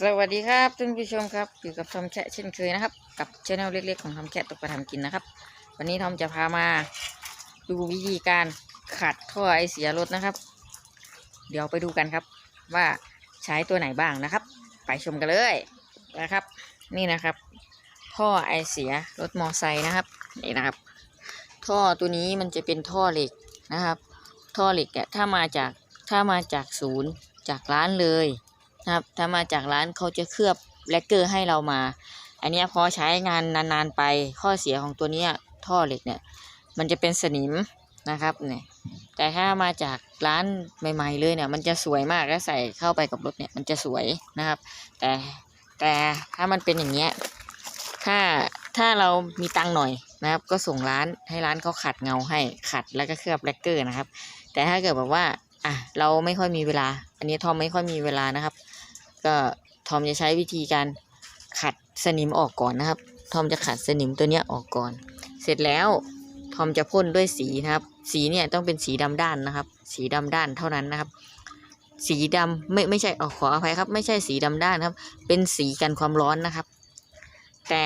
สวัสดีครับท่านผู้ชมครับอยู่กับทอมแคะเช่นเคยนะครับ กับช anel เล็กๆของทอมแคะตกปลาทำกินนะครับ วันนี้ทอมจะพามาดูวิธีการขัดท่อไอเสียรถนะครับ เดี๋ยวไปดูกันครับ ว่าใช้ตัวไหนบ้างนะครับ ไปชมกันเลยนะครับ นี่นะครับ ท่อไอเสียรถมอไซค์นะครับนี่นะครับ ท่อตัวนี้มันจะเป็นท่อเหล็กนะครับ ท่อเหล็กอะถ้ามาจากถ้ามาจากศูนย์จากร้านเลย นะครับถ้ามาจากร้านเขาจะเคลือบแลกเกอร์ให้เรามา อันนี้พอใช้งานนานๆไปข้อเสียของตัวนี้ท่อเหล็กเนี่ย มันจะเป็นสนิมนะครับเนี่ยแต่ถ้ามาจากร้านใหม่ ๆ เลยเนี่ย มันจะสวยมากแล้วใส่เข้าไปกับรถเนี่ยมันจะสวยนะครับ แต่แต่ถ้ามันเป็นอย่างเงี้ยถ้าถ้าเรามีตังค์หน่อยนะครับ ก็ส่งร้านให้ร้านเขาขัดเงาให้ขัดแล้วก็เคลือบแลกเกอร์นะครับ แต่ถ้าเกิดแบบว่า อะเราไม่ค่อยมีเวลา อันนี้ทอมไม่ค่อยมีเวลานะครับ ก็ทอมจะใช้วิธีการขัดสนิมออกก่อนนะครับ ทอมจะขัดสนิมตัวเนี้ยออกก่อน เสร็จแล้วทอมจะพ่นด้วยสีนะครับ สีเนี่ยต้องเป็นสีดำด้านนะครับ สีดำด้านเท่านั้นนะครับ สีดำไม่ไม่ใช่ออขออภัยครับ ไม่ใช่สีดำด้านครับ เป็นสีกันความร้อนนะครับ แต่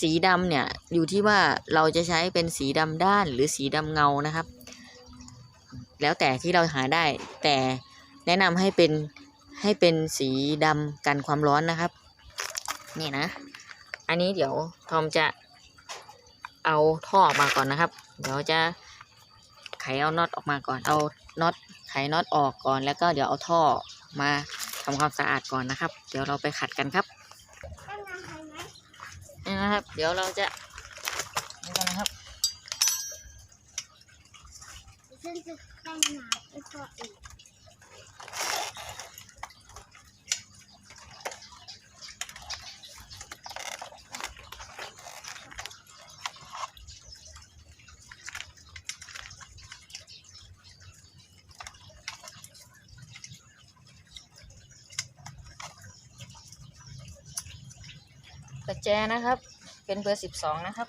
สีดำเนี่ยอยู่ที่ว่าเราจะใช้เป็นสีดำด้านหรือสีดำเงานะครับ แล้วแต่ที่เราหาได้ แต่แนะนำให้เป็นให้เป็นสีดำกันความร้อนนะครับ นี่นะ อันนี้เดี๋ยวทอมจะเอาท่อออกมาก่อนนะครับ เดี๋ยวจะไขเอาน็อตออกมาก่อน เอาน็อตไขน็อตออกก่อน แล้วก็เดี๋ยวเอาท่อมาทำความสะอาดก่อนนะครับ เดี๋ยวเราไปขัดกันครับตั้งนานไปไหมนี่นะครับ เดี๋ยวเราจะนี่กันนะครับ ฉันจะตั้งนาไอ้ตัวอีกประแจนะครับ เป็นเบอร์สิบสองนะครับ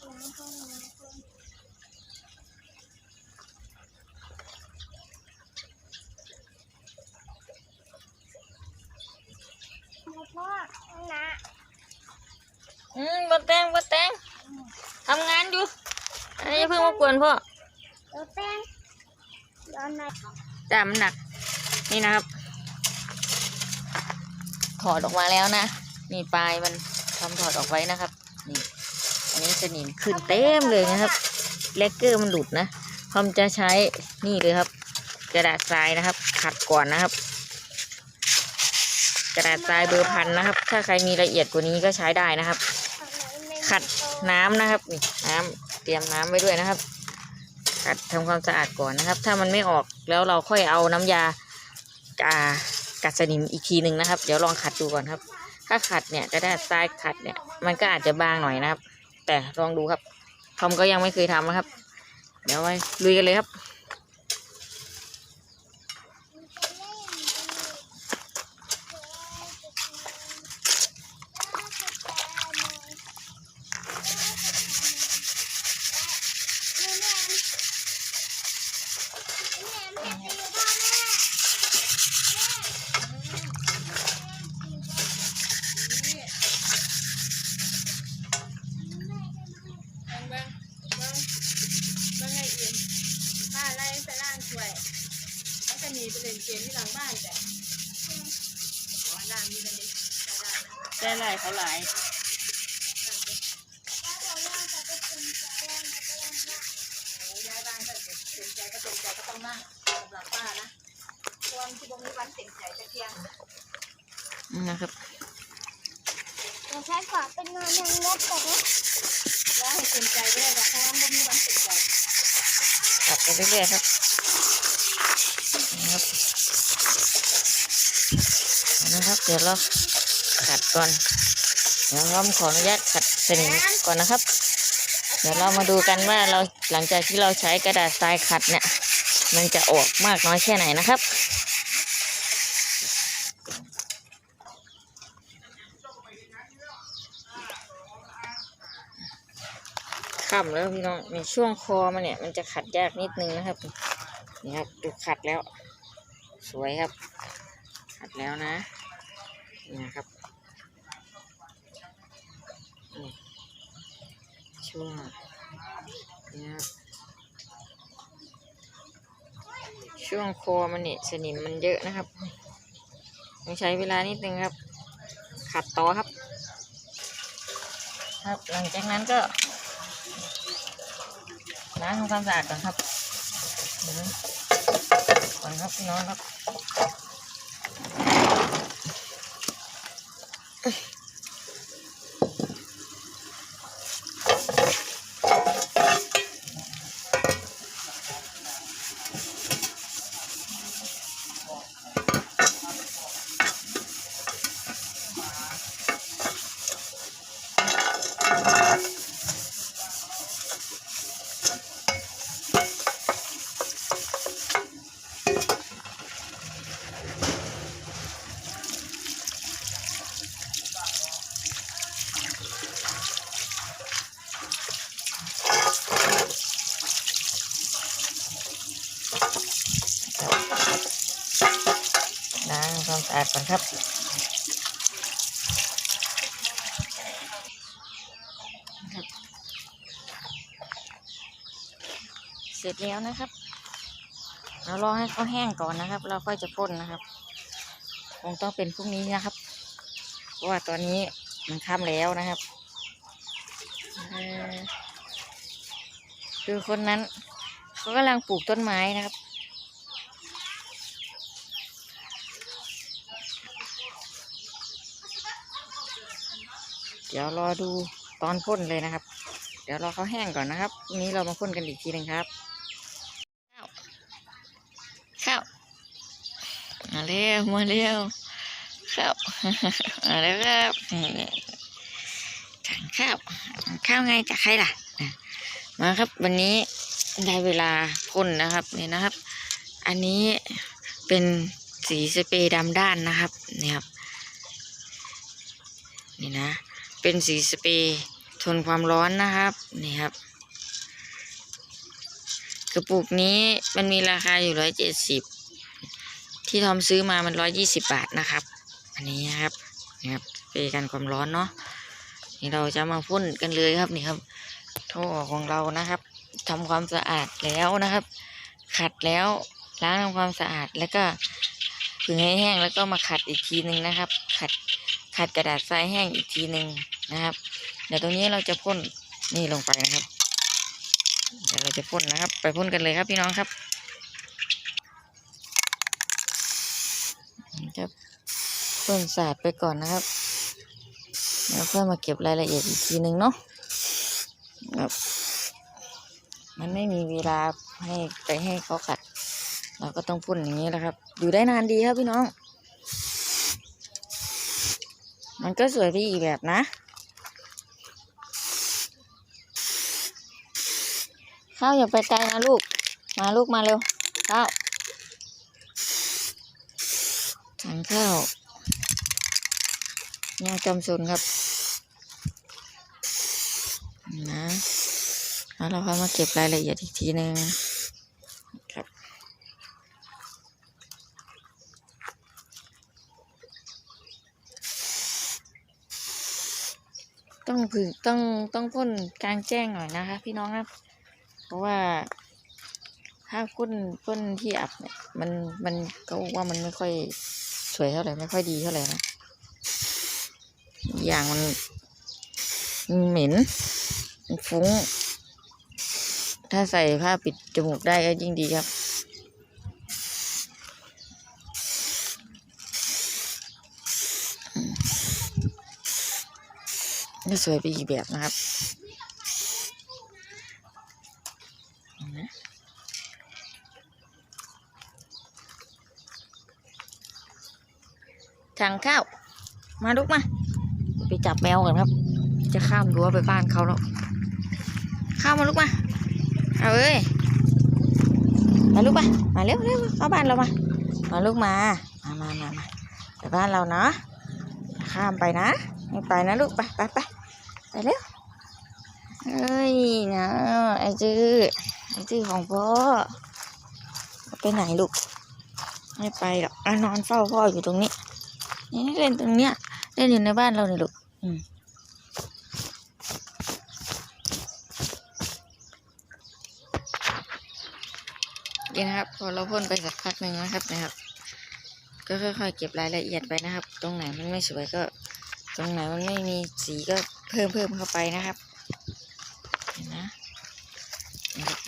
ล้างก็ล้างก็แล้วพ่อ นะอืมบดแตงบดแตงทำงานอยู่อันนี้อย่าเพิ่งมากวนพ่อแล้วแป้งย้อนหน่อยจามันหนัก นี่นะครับ ถอดออกมาแล้วนะ นี่ปลายมันทำถอดออกไว้นะครับ นี่ อันนี้สนิมขึ้นเต็มเลยนะครับ เลกเกอร์มันหลุดนะพอมจะใช้นี่เลยครับ กระดาษทรายนะครับ ขัดก่อนนะครับ กระดาษทรายเบอร์พันนะครับ ถ้าใครมีละเอียดกว่านี้ก็ใช้ได้นะครับ ขัดน้ำนะครับนี่น้ำเตรียมน้ำไว้ด้วยนะครับ ขัดทำความสะอาดก่อนนะครับ ถ้ามันไม่ออกแล้วเราค่อยเอาน้ำยาอ่ากัดสนิมอีกทีหนึ่งนะครับ เดี๋ยวลองขัดดูก่อนครับ ถ้าขัดเนี่ยจะได้ทรายขัดเนี่ยมันก็อาจจะบางหน่อยนะครับ แต่ลองดูครับทอมก็ยังไม่เคยทำนะครับ เดี๋ยวไปลุยกันเลยครับ เบิ่งเบิ่ง เบิ่งเบิ่งไอ้อื่นบ้านไร่ไปล่างถ้วยแล้วจะหนีไปเล่นเกมที่หลังบ้านแต่อ๋อล่างมีแต่เด็กแต่ล่างนะได้ไรเขาหลายโอ้ย้ายบ้านก็เต็มใจก็เต็มใจก็ต้องนั่งสำหรับป้านะควรที่บ่มีวันเต็มใจจะเที่ยงนะครับเราใช้ฝาเป็นนอนยังลบก่อนนะ แล้วให้เต็มใจก็ได้ดอกเพราะว่าบ่มีวันเต็มใจขัดไปเรื่อยๆครับนะครับนะครับเดี๋ยวเราขัดก่อนเดี๋ยวเราขออนุญาตขัดสนิมก่อนนะครับ เดี๋ยวเรามาดูกันว่าเราหลังจากที่เราใช้กระดาษทรายขัดเนี่ย มันจะออกมากน้อยแค่ไหนนะครับ ค่ำแล้วพี่น้องในช่วงคอมันเนี่ย มันจะขัดยากนิดนึงนะครับ นี่ครับดูขัดแล้ว สวยครับ ขัดแล้วนะนี่นะครับช่วงนี่ครับช่วงคอมันเนี่ยสนิมมันเยอะนะครับต้องใช้เวลานิดนึงครับ ขัดต่อครับ ครับ หลังจากนั้นก็ ล้างทำความสะอาดก่อนครับก่อนครับพี่น้องครับ ก่อนครับ เสร็จแล้วนะครับเรารอให้เขาแห้งก่อนนะครับ เราค่อยจะพ่นนะครับ คงต้องเป็นพรุ่งนี้นะครับ เพราะว่าตอนนี้มันค่ำแล้วนะครับคือคนนั้นเขากำลังปลูกต้นไม้นะครับ เดี๋ยวรอดูตอนพ่นเลยนะครับ เดี๋ยวรอเขาแห้งก่อนนะครับนี้เรามาพ่นกันอีกทีหนึ่งครับ ข้าว ข้าว มาเร็ว มาเร็ว ข้าว มาแล้วครับนี่ทานข้าว ข้าวไงจากใครล่ะอะ มาครับวันนี้ได้เวลาพ่นนะครับนี่นะครับ อันนี้เป็นสีสเปรย์ดำด้านนะครับนี่ครับ นี่นะ เป็นสีสเปรย์ทนความร้อนนะครับนี่ครับกระปุกนี้มันมีราคาอยู่ร้อยเจ็ดสิบที่ทอมซื้อมามันร้อยยี่สิบบาทนะครับ อันนี้ครับนี่ครับสเปรย์กันความร้อนเนาะนี่เราจะมาพ่นกันเลยครับนี่ครับท่อของเรานะครับทำความสะอาดแล้วนะครับ ขัดแล้วล้างทำความสะอาดแล้วก็ผึ่งให้แห้งแล้วก็มาขัดอีกทีหนึ่งนะครับ ขัด ขัดกระดาษทรายแห้งอีกทีหนึ่งนะครับ เดี๋ยวตรงนี้เราจะพ่นนี่ลงไปนะครับ เดี๋ยวเราจะพ่นนะครับ ไปพ่นกันเลยครับพี่น้องครับครับพ่นสาดไปก่อนนะครับแล้วค่อยมาเก็บรายละเอียดอีกทีหนึ่งเนาะครับมันไม่มีเวลาให้ไปให้เขาขัด เราก็ต้องพ่นอย่างนี้แหละครับ อยู่ได้นานดีครับพี่น้อง มันก็สวยไปอีกแบบนะ ข้าวอย่าไปไกลนะลูก มาลูกมาเร็ว ข้าวทานข้าวแนวจอมซนครับ นะแล้วเราค่อยมาเก็บรายละเอียดอีกทีหนึ่งครับ ต้องพึ่งต้องต้องพ่นกลางแจ้งหน่อยนะคะ พี่น้องครับ เพราะว่าถ้าพ่นพ่นที่อับเนี่ยมันมันก็ว่ามันไม่ค่อยสวยเท่าไหร่ไม่ค่อยดีเท่าไหร่นะอย่างมันเหม็นมันฟุ้ง ถ้าใส่ผ้าปิดจมูกได้ก็ยิ่งดีครับ ก็สวยไปอีกแบบนะครับนะทางข้าว มาลุกมา ไปจับแมวก่อนครับ จะข้ามรั้วไปบ้านเขาแล้ว ข้ามมาลุกมา เอาเอ้ย มาลุกมา มาเร็วเร็วเข้าบ้านเรามา มาลุกมา มามามามาไปบ้านเราเนาะ ข้ามไปนะ ไปนะลูก ไปไปไป ไปเร็วเฮ้ยนะไอจื้อไอจื้อของพ่อไปไหนลูกไม่ไปหรอกอะนอนเฝ้าพ่ออยู่ตรงนี้นี่เล่นตรงเนี้ยเล่นอยู่ในบ้านเราเนี่ยลูกอืมนี่นะครับพอเราพ่นไปสักพักหนึ่งนะครับนะครับ ก็ค่อยๆเก็บรายละเอียดไปนะครับ ตรงไหนมันไม่สวยก็ ตรงไหนมันไม่มีสีก็ เพิ่มเพิ่มเข้าไปนะครับเห็นนะนะครับ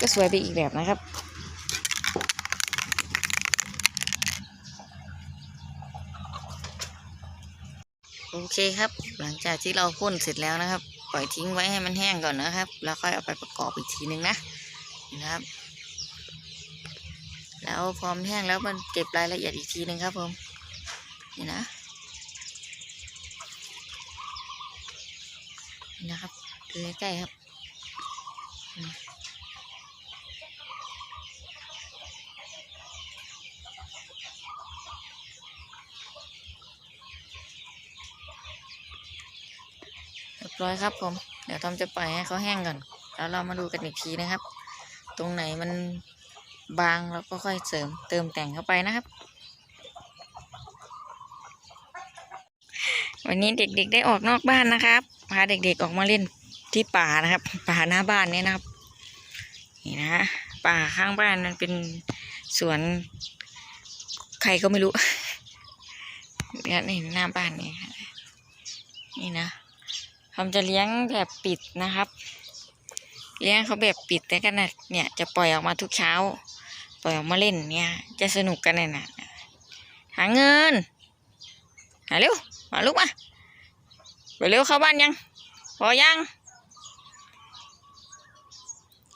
ก็สวยไปอีกแบบนะครับโอเคครับ หลังจากที่เราพ่นเสร็จแล้วนะครับ ปล่อยทิ้งไว้ให้มันแห้งก่อนนะครับ แล้วค่อยเอาไปประกอบอีกทีนึงนะนะครับ แล้วพร้อมแห้งแล้วมันเก็บรายละเอียดอีกทีนึงครับผมนี่นะนี่นะครับดูใกล้ๆครับ รียบร้อยครับผม เดี๋ยวทอมจะปล่อยให้เขาแห้งก่อน แล้วเรามาดูกันอีกทีนะครับ ตรงไหนมันบางเราก็ค่อยเสริมเติมแต่งเข้าไปนะครับ วันนี้เด็กๆได้ออกนอกบ้านนะครับพาเด็กๆออกมาเล่นที่ป่านะครับ ป่าหน้าบ้านเนี่ยนะครับ นี่นะ ป่าข้างบ้านมันเป็นสวน ใครก็ไม่รู้เนี่ยนี่หน้าบ้านนี่นี่นะ ทำจะเลี้ยงแบบปิดนะครับ เลี้ยงเขาแบบปิดแต่กันนะเนี่ยจะปล่อยออกมาทุกเช้า ปล่อยออกมาเล่นเนี่ย จะสนุกกันเนี่ยนะหาเงิน หาเร็วมาลูกมาไปเร็วเข้าบ้านยังพอยัง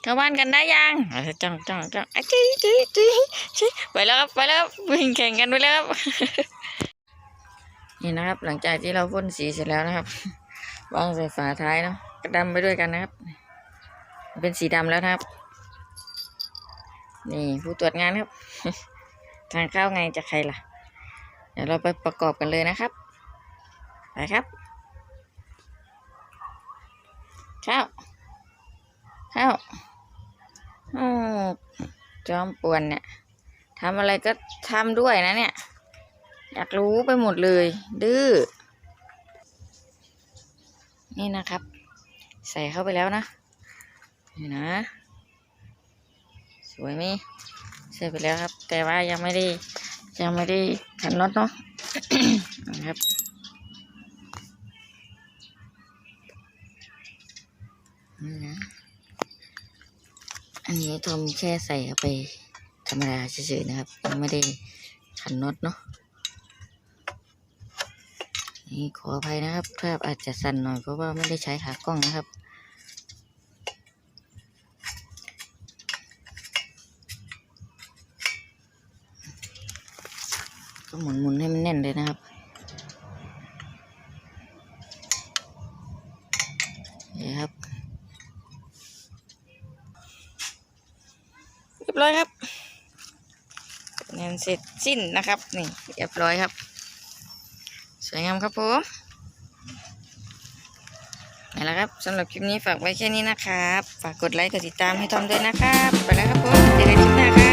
เข้าบ้านกันได้ยังจ้องจ้องจ้องอจีจีจีจีไปแล้วครับไปแล้ววิ่งแข่งกันไปแล้วครับนี่นะครับ หลังจากที่เราพ่นสีเสร็จแล้วนะครับ วางใส่ฝาท้ายเนาะกระดำไปด้วยกันนะครับ เป็นสีดำแล้วนะครับ นี่ผู้ตรวจงานครับ ทางเข้าไงจะใครล่ะ เดี๋ยวเราไปประกอบกันเลยนะครับ ไปครับเข้าเข้าโอ้จอมป่วนเนี่ยทำอะไรก็ทำด้วยนะเนี่ย อยากรู้ไปหมดเลย ดื้อ นี่นะครับ ใส่เข้าไปแล้วนะนี่นะ สวยไหมใส่ไปแล้วครับ แต่ว่ายังไม่ได้ยังไม่ได้ขันน็อตเนาะนะครับนี่นะอันนี้ทอมแค่ใส่เข้าไปธรรมดาเฉยๆนะครับยังไม่ได้ขันน็อตเนาะ นี่ขออภัยนะครับภาพอาจจะสั่นหน่อยเพราะว่าไม่ได้ใช้ขากล้องนะครับ ก็หมุนๆให้มันแน่นเลยนะครับนี่ครับเรียบร้อยครับแน่นเสร็จสิ้นนะครับ นี่เรียบร้อยครับ วยงามครับผมนี่แหละครับสำหรับคลิปนี้ฝากไว้แค่นี้นะครับ ฝากกดไลค์กดติดตามให้ทอมด้วยนะครับ ไปแล้วครับผมเจอกันคลิปหน้าค่ะ